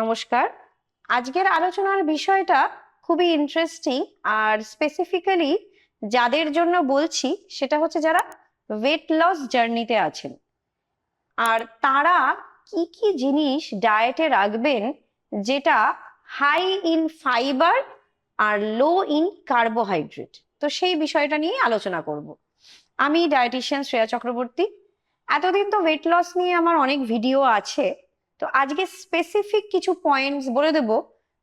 নমস্কার। আজকের আলোচনার বিষয়টা খুবই ইন্টারেস্টিং আর স্পেসিফিক্যালি যাদের জন্য বলছি সেটা হচ্ছে যারা ওয়েট লস জার্নিতে আছেন। আর তারা কি কি জিনিস ডায়েটে রাখবেন যেটা হাই ইন ফাইবার আর লো ইন কার্বোহাইড্রেট তো সেই বিষয়টা নিয়ে আলোচনা করব। আমি ডায়েটিশিয়ান শ্রেয়া চক্রবর্তী। এতদিন তো ওয়েট লস নিয়ে আমার অনেক ভিডিও আছে। তো আজকে স্পেসিফিক কিছু পয়েন্টস বলে দেব,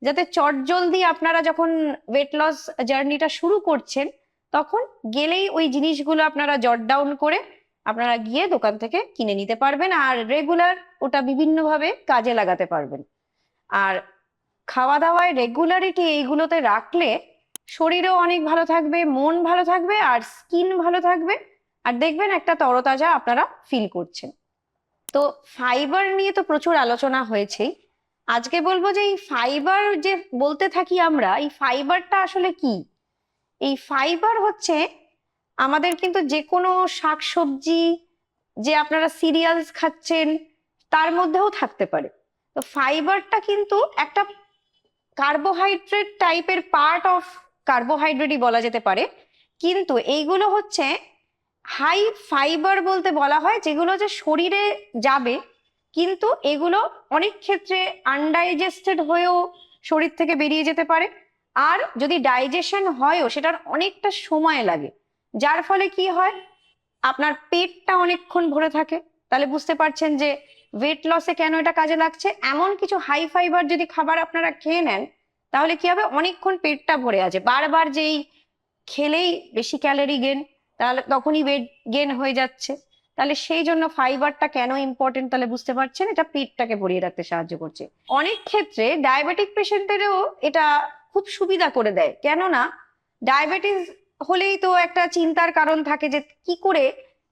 যাতে চটজলদি আপনারা যখন ওয়েট লস জার্নিটা শুরু করছেন, তখন গেলেই ওই জিনিসগুলো আপনারা জট ডাউন করে আপনারা গিয়ে দোকান থেকে কিনে নিতে পারবেন আর রেগুলার ওটা বিভিন্নভাবে কাজে লাগাতে পারবেন। আর খাওয়া দাওয়ায় রেগুলারিটি এইগুলোতে রাখলে শরীরও অনেক ভালো থাকবে, মন ভালো থাকবে আর স্কিন ভালো থাকবে। আর দেখবেন একটা তরতাজা আপনারা ফিল করছেন। তো ফাইবার নিয়ে তো প্রচুর আলোচনা হয়েছেই আজকে বলব যে এই ফাইবার যে বলতে থাকি আমরা, এই ফাইবারটা আসলে কি? এই ফাইবার হচ্ছে আমাদের কিন্তু যে কোনো শাকসবজি, যে আপনারা সিরিয়ালস খাচ্ছেন, তার মধ্যেও থাকতে পারে। তো ফাইবারটা কিন্তু একটা কার্বোহাইড্রেট টাইপের পার্ট অফ কার্বোহাইড্রেটই বলা যেতে পারে। কিন্তু এইগুলো হচ্ছে হাই ফাইবার বলতে বলা হয়, যেগুলো যে শরীরে যাবে, কিন্তু এগুলো অনেক ক্ষেত্রে আনডাইজেস্টেড হয়েও শরীর থেকে বেরিয়ে যেতে পারে। আর যদি ডাইজেশন হয়ও, সেটার অনেকটা সময় লাগে। যার ফলে কি হয়? আপনার পেটটা অনেকক্ষণ ভরে থাকে। তাহলে বুঝতে পারছেন যে ওয়েট লসে কেন এটা কাজে লাগছে? এমন কিছু হাই ফাইবার যদি খাবার আপনারা খেয়ে নেন, তাহলে কি হবে? অনেকক্ষণ পেটটা ভরে আছে। বারবার যেই খেলেই বেশি ক্যালোরি গেন তাহলে তখনই ওয়েট গেন হয়ে যাচ্ছে। তাহলে সেই জন্য ফাইবারটা কেন ইম্পর্টেন্ট তাহলে বুঝতে পারছেন? এটা পেটটাকে ভরিয়ে রাখতে সাহায্য করছে। অনেক ক্ষেত্রে ডায়াবেটিক পেশেন্টেরও এটা খুব সুবিধা করে দেয়। কেননা ডায়াবেটিস হলেই তো একটা চিন্তার কারণ থাকে যে কি করে,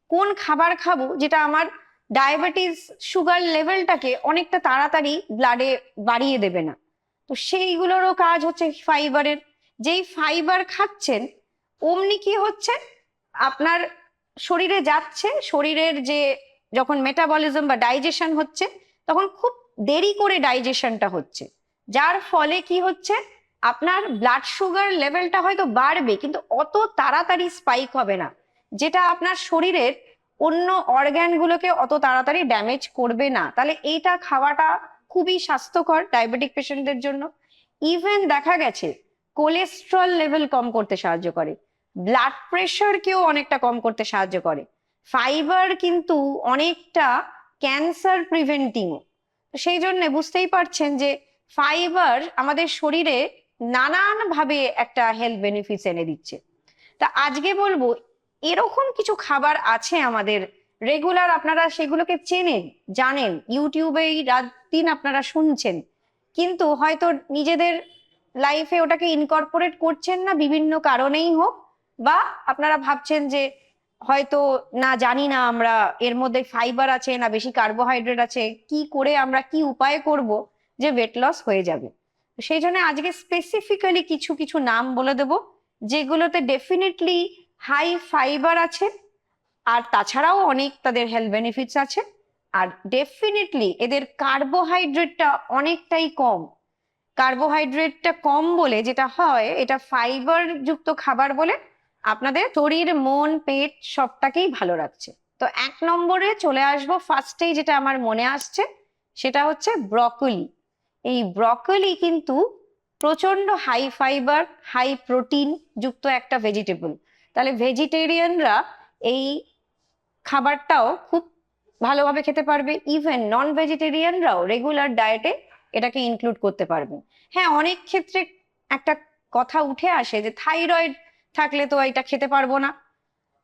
কোন খাবার খাব যেটা আমার ডায়াবেটিস সুগার লেভেলটাকে অনেকটা তাড়াতাড়ি ব্লাডে বাড়িয়ে দেবে না। তো সেইগুলোরও কাজ হচ্ছে ফাইবারের যেই ফাইবার খাচ্ছেন, অমনি কি হচ্ছে? আপনার শরীরে যাচ্ছে, শরীরের যে যখন মেটাবলিজম বা ডাইজেশন হচ্ছে, তখন খুব দেরি করে ডাইজেশনটা হচ্ছে। যার ফলে কি হচ্ছে? আপনার ব্লাড সুগার লেভেলটা হয়তো বাড়বে, কিন্তু অত তাড়াতাড়ি স্পাইক হবে না, যেটা আপনার শরীরের অন্য অর্গ্যানগুলোকে অত তাড়াতাড়ি ড্যামেজ করবে না। তাহলে এইটা খাওয়াটা খুবই স্বাস্থ্যকর ডায়াবেটিক পেশেন্টদের জন্য। ইভেন দেখা গেছে কোলেস্ট্রল লেভেল কম করতে সাহায্য করে। ব্লাড প্রেশারকেও অনেকটা কম করতে সাহায্য করে। ফাইবার কিন্তু অনেকটা ক্যান্সার প্রিভেন্টিংও সেই জন্য বুঝতেই পারছেন যে ফাইবার আমাদের শরীরে নানান ভাবে একটা হেলথ বেনিফিটস এনে দিচ্ছে। তা আজকে বলব, এরকম কিছু খাবার আছে আমাদের রেগুলার আপনারা সেগুলোকে চেনেন, জানেন ইউটিউবে রাত দিন আপনারা শুনছেন। কিন্তু হয়তো নিজেদের লাইফে ওটাকে ইনকর্পোরেট করছেন না, বিভিন্ন কারণেই হোক। বা আপনারা ভাবছেন যে হয়তো না জানি না আমরা এর মধ্যে ফাইবার আছে না বেশি কার্বোহাইড্রেট আছে, কি করে আমরা কি উপায় করব যে ওয়েট লস হয়ে যাবে? সেই জন্য আজকে স্পেসিফিক্যালি কিছু কিছু নাম বলে দেব, যেগুলোতে ডেফিনেটলি হাই ফাইবার আছে, আর তাছাড়াও অনেক তাদের হেলথ বেনিফিটস আছে, আর ডেফিনেটলি এদের কার্বোহাইড্রেটটা অনেকটাই কম। কার্বোহাইড্রেটটা কম বলে যেটা হয়, এটা ফাইবার যুক্ত খাবার বলে আপনাদের শরীর, মন, পেট সবটাকেই ভালো রাখছে। তো এক নম্বরে চলে আসব ফার্স্টেই যেটা আমার মনে আসছে, সেটা হচ্ছে ব্রকলি এই ব্রকলি কিন্তু প্রচণ্ড হাই ফাইবার হাই প্রোটিন যুক্ত একটা ভেজিটেবল তাহলে ভেজিটেরিয়ানরা এই খাবারটাও খুব ভালোভাবে খেতে পারবে। ইভেন নন ভেজিটেরিয়ানরাও রেগুলার ডায়েটে এটাকে ইনক্লুড করতে পারবে। হ্যাঁ অনেক ক্ষেত্রে একটা কথা উঠে আসে যে থাইরয়েড থাকলে তো এটা খেতে পারব না।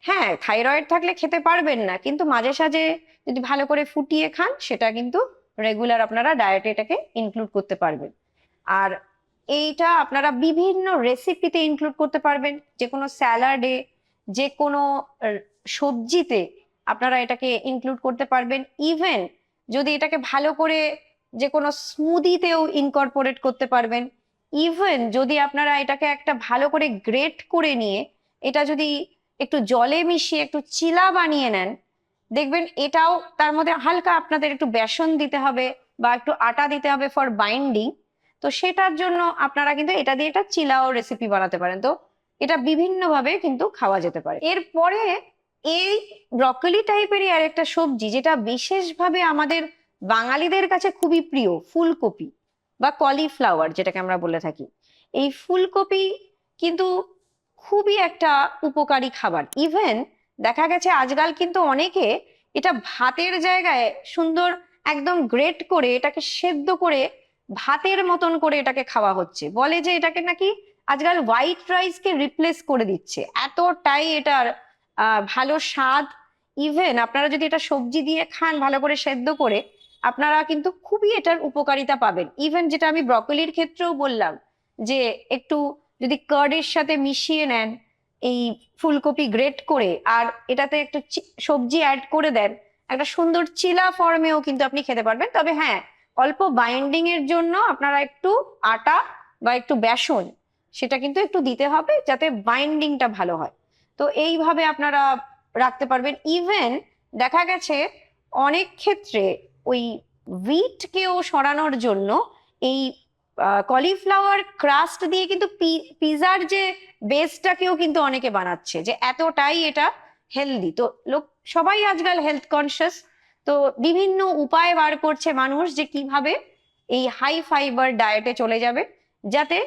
হ্যাঁ থাইরয়েড থাকলে খেতে পারবেন না, কিন্তু মাঝে সাঝে যদি ভালো করে ফুটিয়ে খান, সেটা কিন্তু রেগুলার আপনারা ডায়েটে এটাকে ইনক্লুড করতে পারবেন। আর এইটা আপনারা বিভিন্ন রেসিপিতে ইনক্লুড করতে পারবেন, যে কোনো স্যালাডে যে কোনো সবজিতে আপনারা এটাকে ইনক্লুড করতে পারবেন। ইভেন যদি এটাকে ভালো করে যে কোনো স্মুদিতেও ইনকর্পোরেট করতে পারবেন। ইভেন যদি আপনারা এটাকে একটা ভালো করে গ্রেট করে নিয়ে এটা যদি একটু জলে মিশিয়ে একটু চিলা বানিয়ে নেন, দেখবেন এটাও তার মধ্যে হালকা আপনাদের একটু বেসন দিতে হবে বা একটু আটা দিতে হবে ফর বাইন্ডিং তো সেটার জন্য আপনারা কিন্তু এটা দিয়ে একটা চিলাও রেসিপি বানাতে পারেন। তো এটা বিভিন্নভাবে কিন্তু খাওয়া যেতে পারে। এরপরে এই ব্রকলি টাইপেরই আর একটা সবজি যেটা বিশেষভাবে আমাদের বাঙালিদের কাছে খুবই প্রিয়, ফুলকপি। বা কলিফ্লাওয়ার যেটাকে আমরা বলে থাকি, এই ফুলকপি কিন্তু খুবই একটা উপকারী খাবার। ইভেন দেখা গেছে আজকাল কিন্তু অনেকে এটা ভাতের জায়গায় সুন্দর একদম গ্রেট করে এটাকে সেদ্ধ করে ভাতের মতন করে এটাকে খাওয়া হচ্ছে। বলে যে এটাকে নাকি আজকাল হোয়াইট রাইসকে রিপ্লেস করে দিচ্ছে। এতটাই এটার ভালো স্বাদ। ইভেন আপনারা যদি এটা সবজি দিয়ে খান, ভালো করে সেদ্ধ করে আপনারা কিন্তু খুবই এটার উপকারিতা পাবেন। ইভেন যেটা আমি ব্রকলির ক্ষেত্রেও বললাম, যে একটু যদি কার্ডের সাথে মিশিয়ে নেন, এই ফুলকপি গ্রেট করে, আর এটাতে একটু সবজি অ্যাড করে দেন, একটা সুন্দর চিলা ফর্মেও কিন্তু আপনি খেতে পারবেন। তবে হ্যাঁ অল্প বাইন্ডিং এর জন্য আপনারা একটু আটা বা একটু বেসন, সেটা কিন্তু একটু দিতে হবে যাতে বাইন্ডিংটা ভালো হয়। তো এইভাবে আপনারা রাখতে পারবেন। ইভেন দেখা গেছে, অনেক ক্ষেত্রে ওই উইটকেও সরানোর জন্য এই কলিফ্লাওয়ার ক্রাস্ট দিয়ে কিন্তু পিজার যে বেসটাকেও কিন্তু অনেকে বানাচ্ছে যে এতটাই এটা হেলদি তো লোক, সবাই আজকাল হেলথ কনসিয়াস তো বিভিন্ন উপায় বার করছে মানুষ যে কীভাবে এই হাই ফাইবার ডায়েটে চলে যাবে যাতে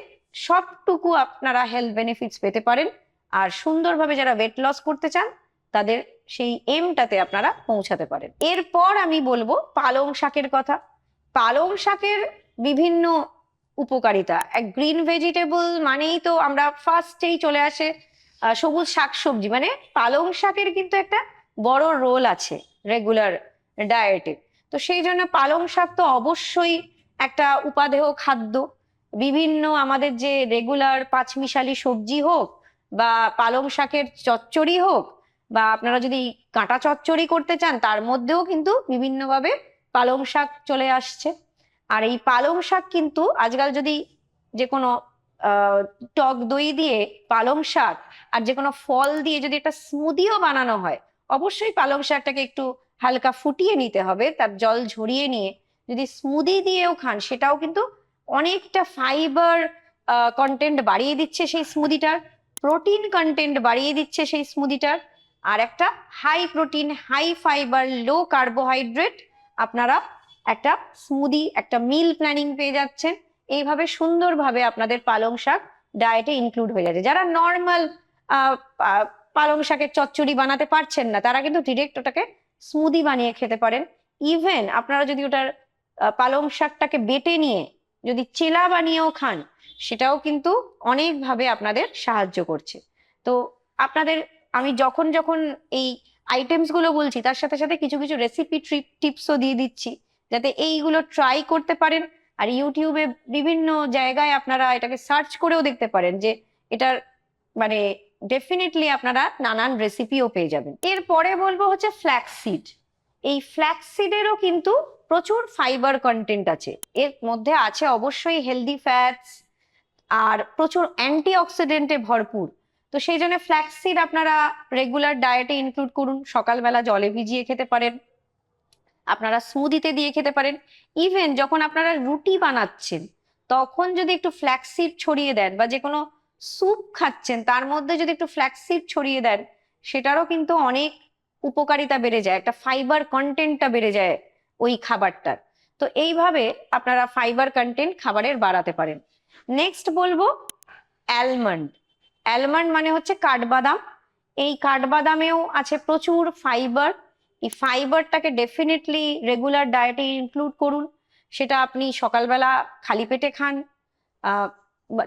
সবটুকু আপনারা হেলথ বেনিফিটস পেতে পারেন। আর সুন্দরভাবে যারা ওয়েট লস করতে চান, তাদের সেই এমটাতে আপনারা পৌঁছাতে পারেন। এরপর আমি বলব পালং শাকের কথা। পালং শাকের বিভিন্ন উপকারিতা। এক গ্রিন ভেজিটেবল মানেই তো আমরা ফার্স্টেই চলে আসে সবুজ শাকসবজি। মানে পালং শাকের কিন্তু একটা বড় রোল আছে রেগুলার ডায়েটে তো সেই জন্য পালং শাক তো অবশ্যই একটা উপাদেয় খাদ্য। বিভিন্ন আমাদের যে রেগুলার পাঁচমিশালি সবজি হোক বা পালং শাকের চচ্চড়ি হোক বা আপনারা যদি কাঁটা চচ্চড়ি করতে চান, তার মধ্যেও কিন্তু বিভিন্নভাবে পালং শাক চলে আসছে। আর এই পালং শাক কিন্তু আজকাল যদি যে কোনো টক দই দিয়ে পালং শাক আর যে কোনো ফল দিয়ে যদি একটা স্মুদিও বানানো হয়, অবশ্যই পালং শাকটাকে একটু হালকা ফুটিয়ে নিতে হবে, তার জল ঝরিয়ে নিয়ে যদি স্মুদি দিয়েও খান, সেটাও কিন্তু অনেকটা ফাইবার কন্টেন্ট বাড়িয়ে দিচ্ছে সেই স্মুদিটার, প্রোটিন কন্টেন্ট বাড়িয়ে দিচ্ছে সেই স্মুদিটার। আর একটা high protein high fibre low carbohydrate আপনারা একটা স্মুদি একটা মিল প্ল্যানিং পেয়ে যাচ্ছেন। এইভাবে সুন্দরভাবে আপনাদের পালং শাক ডায়েটে ইনক্লুড হয়ে যাচ্ছে। যারা নর্মাল পালং শাকের চচ্চড়ি বানাতে পারছেন না, তারা কিন্তু ডিরেক্ট ওটাকে স্মুদি বানিয়ে খেতে পারেন। ইভেন আপনারা যদি ওটার পালং শাকটাকে বেটে নিয়ে যদি চেলা বানিয়েও খান, সেটাও কিন্তু অনেকভাবে আপনাদের সাহায্য করছে। তো আপনাদের আমি যখন যখন এই আইটেমসগুলো বলছি, তার সাথে সাথে কিছু কিছু রেসিপি ট্রিপ টিপসও দিয়ে দিচ্ছি, যাতে এইগুলো ট্রাই করতে পারেন। আর ইউটিউবে বিভিন্ন জায়গায় আপনারা এটাকে সার্চ করেও দেখতে পারেন যে এটার মানে ডেফিনেটলি আপনারা নানান রেসিপিও পেয়ে যাবেন। এরপরে বলব হচ্ছে ফ্ল্যাক্সিড এই ফ্ল্যাক্সিডেরও কিন্তু প্রচুর ফাইবার কন্টেন্ট আছে। এর মধ্যে আছে অবশ্যই হেলদি ফ্যাটস আর প্রচুর অ্যান্টি অক্সিডেন্টে ভরপুর। তো সেই জন্য ফ্ল্যাক্সিড আপনারা রেগুলার ডায়েটে ইনক্লুড করুন। সকালবেলা জলে ভিজিয়ে খেতে পারেন। আপনারা স্মুদিতে দিয়ে খেতে পারেন। ইভেন যখন আপনারা রুটি বানাচ্ছেন, তখন যদি একটু ফ্ল্যাক্সিড ছড়িয়ে দেন বা যে কোনো স্যুপ খাচ্ছেন, তার মধ্যে যদি একটু ফ্ল্যাক্সিড ছড়িয়ে দেন, সেটারও কিন্তু অনেক উপকারিতা বেড়ে যায়। একটা ফাইবার কন্টেন্টটা বেড়ে যায় ওই খাবারটার। তো এইভাবে আপনারা ফাইবার কন্টেন্ট খাবারের বাড়াতে পারেন। নেক্সট বলব অ্যালমন্ড অ্যালমন্ড মানে হচ্ছে কাঠবাদাম। এই কাঠবাদামেও আছে প্রচুর ফাইবার এই ফাইবারটাকে ডেফিনেটলি রেগুলার ডায়েটে ইনক্লুড করুন। সেটা আপনি সকালবেলা খালি পেটে খান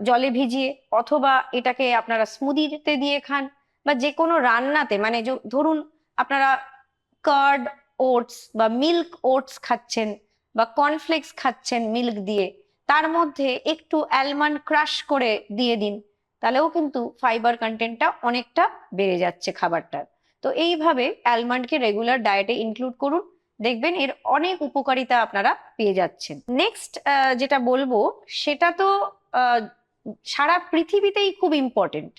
জলে ভিজিয়ে, অথবা এটাকে আপনারা স্মুদিতে দিয়ে খান, বা যে কোনো রান্নাতে মানে ধরুন আপনারা কার্ড ওটস বা মিল্ক ওটস খাচ্ছেন, বা কর্নফ্লেক্স খাচ্ছেন মিল্ক দিয়ে, তার মধ্যে একটু অ্যালমন্ড ক্রাশ করে দিয়ে দিন। তাহলেও কিন্তু ফাইবার কন্টেন্টটা অনেকটা বেড়ে যাচ্ছে খাবারটার। তো এইভাবে অ্যালমন্ডকে রেগুলার ডায়েটে ইনক্লুড করুন, দেখবেন এর অনেক উপকারিতা আপনারা পেয়ে যাচ্ছেন। নেক্সট যেটা বলব, সেটা তো সারা পৃথিবীতেই খুব ইম্পর্টেন্ট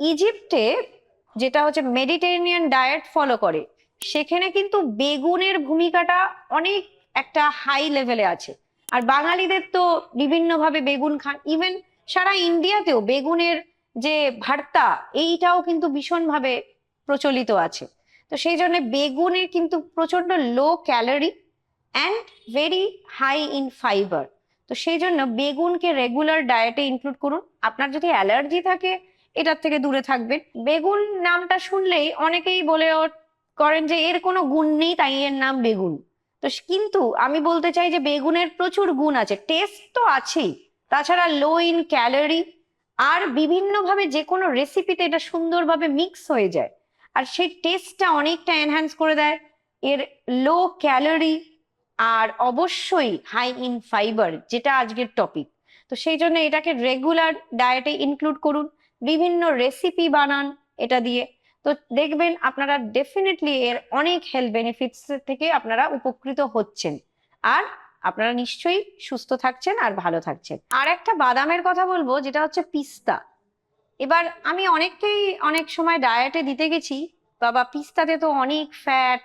ইজিপ্টে যেটা হচ্ছে মেডিটেরেনিয়ান ডায়েট ফলো করে, সেখানে কিন্তু বেগুনের ভূমিকাটা অনেক একটা হাই লেভেলে আছে। আর বাঙালিদের তো বিভিন্নভাবে বেগুন খান ইভেন সারা ইন্ডিয়াতেও বেগুনের যে ভর্তা, এইটাও কিন্তু ভীষণভাবে প্রচলিত আছে। তো সেই জন্য বেগুনের কিন্তু প্রচণ্ড low calorie and very high in fibre তো সেই জন্য বেগুনকে রেগুলার ডায়েটে ইনক্লুড করুন। আপনার যদি অ্যালার্জি থাকে, এটার থেকে দূরে থাকবেন। বেগুন নামটা শুনলেই অনেকেই বলে করেন যে এর কোনো গুণ নেই, তাই এর নাম বেগুন। তো কিন্তু আমি বলতে চাই যে বেগুনের প্রচুর গুণ আছে। টেস্ট তো আছেই। তাছাড়া লো ইন ক্যালোরি আর বিভিন্নভাবে যে কোনো রেসিপিতে এটা সুন্দরভাবে মিক্স হয়ে যায়। আর সেই টেস্টটা অনেকটা এনহ্যান্স করে দেয়। এর লো ক্যালোরি আর অবশ্যই হাই ইন ফাইবার যেটা আজকের টপিক তো সেই জন্য এটাকে রেগুলার ডায়েটে ইনক্লুড করুন, বিভিন্ন রেসিপি বানান এটা দিয়ে। তো দেখবেন আপনারা ডেফিনেটলি এর অনেক হেলথ বেনিফিটস থেকে আপনারা উপকৃত হচ্ছেন। আর আপনারা নিশ্চয়ই সুস্থ থাকছেন আর ভালো থাকছেন। আর একটা বাদামের কথা বলব, যেটা হচ্ছে পিস্তা। এবার আমি অনেককেই অনেক সময় ডায়েটে দিতে গেছি, বাবা পিস্তাতে তো অনেক ফ্যাট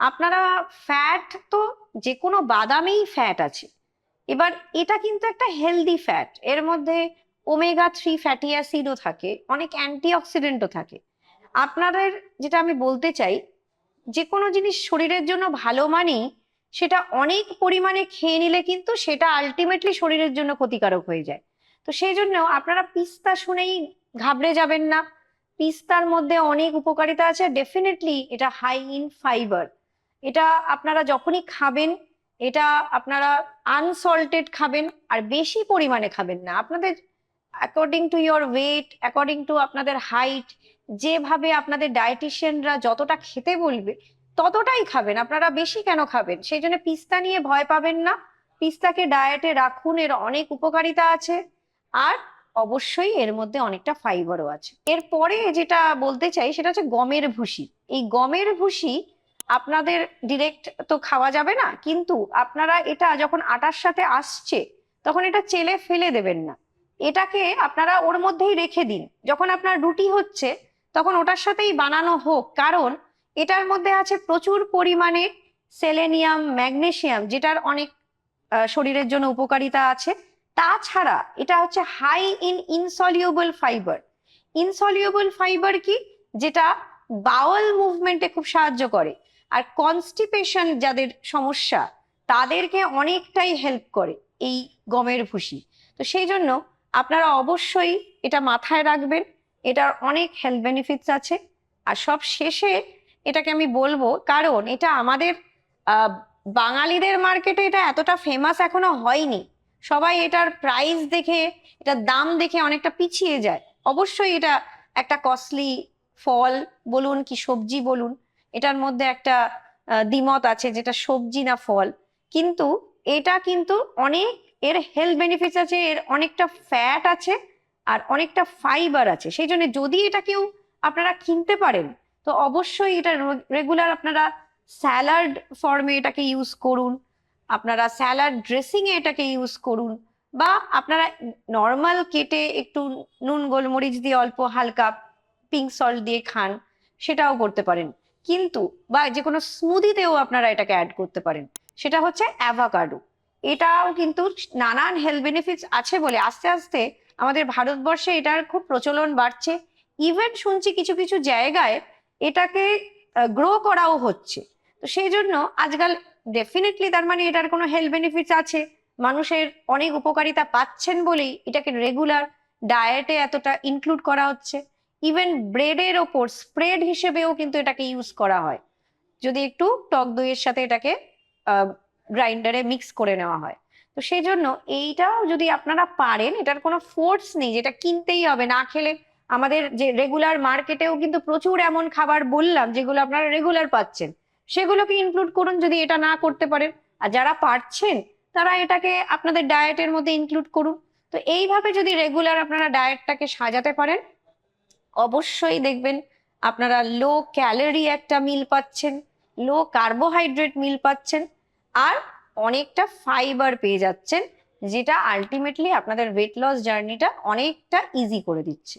আপনারা ফ্যাট তো যে কোনো বাদামেই ফ্যাট আছে। এবার এটা কিন্তু একটা হেলদি ফ্যাট এর মধ্যে ওমেগা থ্রি ফ্যাটি অ্যাসিডও থাকে, অনেক অ্যান্টিঅক্সিডেন্টও থাকে। আপনাদের যেটা আমি বলতে চাই যে কোনো জিনিস শরীরের জন্য ভালো মানেই সেটা অনেক পরিমাণে খেয়ে নিলে কিন্তু সেটা আলটিমেটলি শরীরের জন্য ক্ষতিকারক হয়ে যায়। তো সেই জন্য আপনারা পিস্তা শুনেই ঘাবড়ে যাবেন না। পিস্তার মধ্যে অনেক উপকারিতা আছে। ডেফিনেটলি এটা হাই ইন ফাইবার এটা আপনারা যখনই খাবেন, এটা আপনারা আনসল্টেড খাবেন আর বেশি পরিমাণে খাবেন না। আপনাদের according to your weight according to আপনাদের হাইট যেভাবে আপনাদের ডায়েটিশিয়ানরা যতটা খেতে বলবে ততটাই খাবেন। আপনারা বেশি কেন খাবেন? সেই জন্য পিস্তা নিয়ে ভয় পাবেন না। পিস্তাকে ডায়েটে রাখুন, এর অনেক উপকারিতা আছে। আর অবশ্যই এর মধ্যে অনেকটা ফাইবারও আছে। এরপরে যেটা বলতে চাই, সেটা হচ্ছে গমের ভুসি। এই গমের ভুসি আপনাদের ডিরেক্ট তো খাওয়া যাবে না, কিন্তু আপনারা এটা যখন আটার সাথে আসছে, তখন এটা চেলে ফেলে দেবেন না। এটাকে আপনারা ওর মধ্যেই রেখে দিন। যখন আপনার রুটি হচ্ছে, তখন ওটার সাথেই বানানো হোক। কারণ এটার মধ্যে আছে প্রচুর পরিমাণে সেলেনিয়াম ম্যাগনেশিয়াম যেটার অনেক শরীরের জন্য উপকারিতা আছে। তাছাড়া এটা হচ্ছে high in insoluble fibre insoluble fibre কি? যেটা বাওয়াল মুভমেন্টে খুব সাহায্য করে। আর কনস্টিপেশন যাদের সমস্যা, তাদেরকে অনেকটাই হেল্প করে এই গমের ভুসি। তো সেই জন্য আপনারা অবশ্যই এটা মাথায় রাখবেন। এটার অনেক হেলথ বেনিফিটস আছে। আর সব শেষে এটাকে আমি বলব, কারণ এটা আমাদের বাঙালিদের মার্কেটে এটা এতটা ফেমাস এখনও হয়নি। সবাই এটার প্রাইস দেখে, এটার দাম দেখে অনেকটা পিছিয়ে যায়। অবশ্যই এটা একটা কস্টলি ফল বলুন কি সবজি বলুন, এটার মধ্যে একটা দ্বিমত আছে যেটা সবজি না ফল। কিন্তু এটা কিন্তু অনেক, এর হেলথ বেনিফিটস আছে, এর অনেকটা ফ্যাট আছে, আর অনেকটা ফাইবার আছে। সেই জন্য যদি এটা কেউ আপনারা কিনতে পারেন তো অবশ্যই এটা রেগুলার আপনারা স্যালাড ফর্মে এটাকে ইউজ করুন, আপনারা স্যালাড ড্রেসিং এ এটাকে ইউজ করুন, বা আপনারা নর্মাল কেটে একটু নুন গোলমরিচ দিয়ে অল্প হালকা পিঙ্ক সল্ট দিয়ে খান, সেটাও করতে পারেন। কিন্তু, বা যে কোনো স্মুদিতেও আপনারা এটাকে অ্যাড করতে পারেন। সেটা হচ্ছে অ্যাভাকাডো এটাও কিন্তু নানান হেলথ বেনিফিটস আছে বলে আস্তে আস্তে আমাদের ভারতবর্ষে এটার খুব প্রচলন বাড়ছে। ইভেন শুনছি কিছু কিছু জায়গায় এটাকে গ্রো করাও হচ্ছে। তো সেই জন্য আজকাল ডেফিনেটলি তার মানে এটার কোনো হেলথ বেনিফিটস আছে। মানুষের অনেক উপকারিতা পাচ্ছেন বলেই এটাকে রেগুলার ডায়েটে এতটা ইনক্লুড করা হচ্ছে। ইভেন ব্রেডের ওপর স্প্রেড হিসেবেও কিন্তু এটাকে ইউজ করা হয়। যদি একটু টক দইয়ের সাথে এটাকে গ্রাইন্ডারে মিক্স করে নেওয়া হয়। তো সেই জন্য এইটাও যদি আপনারা পারেন, এটার কোনো ফোর্স নেই যেটা কিনতেই হবে, না খেলে আমাদের যে রেগুলার মার্কেটেও কিন্তু প্রচুর এমন খাবার বললাম যেগুলো আপনারা রেগুলার পাচ্ছেন। সেগুলোকে ইনক্লুড করুন যদি এটা না করতে পারেন। আর যারা পারছেন, তারা এটাকে আপনাদের ডায়েটের মধ্যে ইনক্লুড করুন। তো এইভাবে যদি রেগুলার আপনারা ডায়েটটাকে সাজাতে পারেন, অবশ্যই দেখবেন আপনারা লো ক্যালোরি একটা মিল পাচ্ছেন লো কার্বোহাইড্রেট মিল পাচ্ছেন, আর অনেকটা ফাইবার পেয়ে যাচ্ছেন, যেটা আলটিমেটলি আপনাদের ওয়েট লস জার্নিটা অনেকটা ইজি করে দিচ্ছে।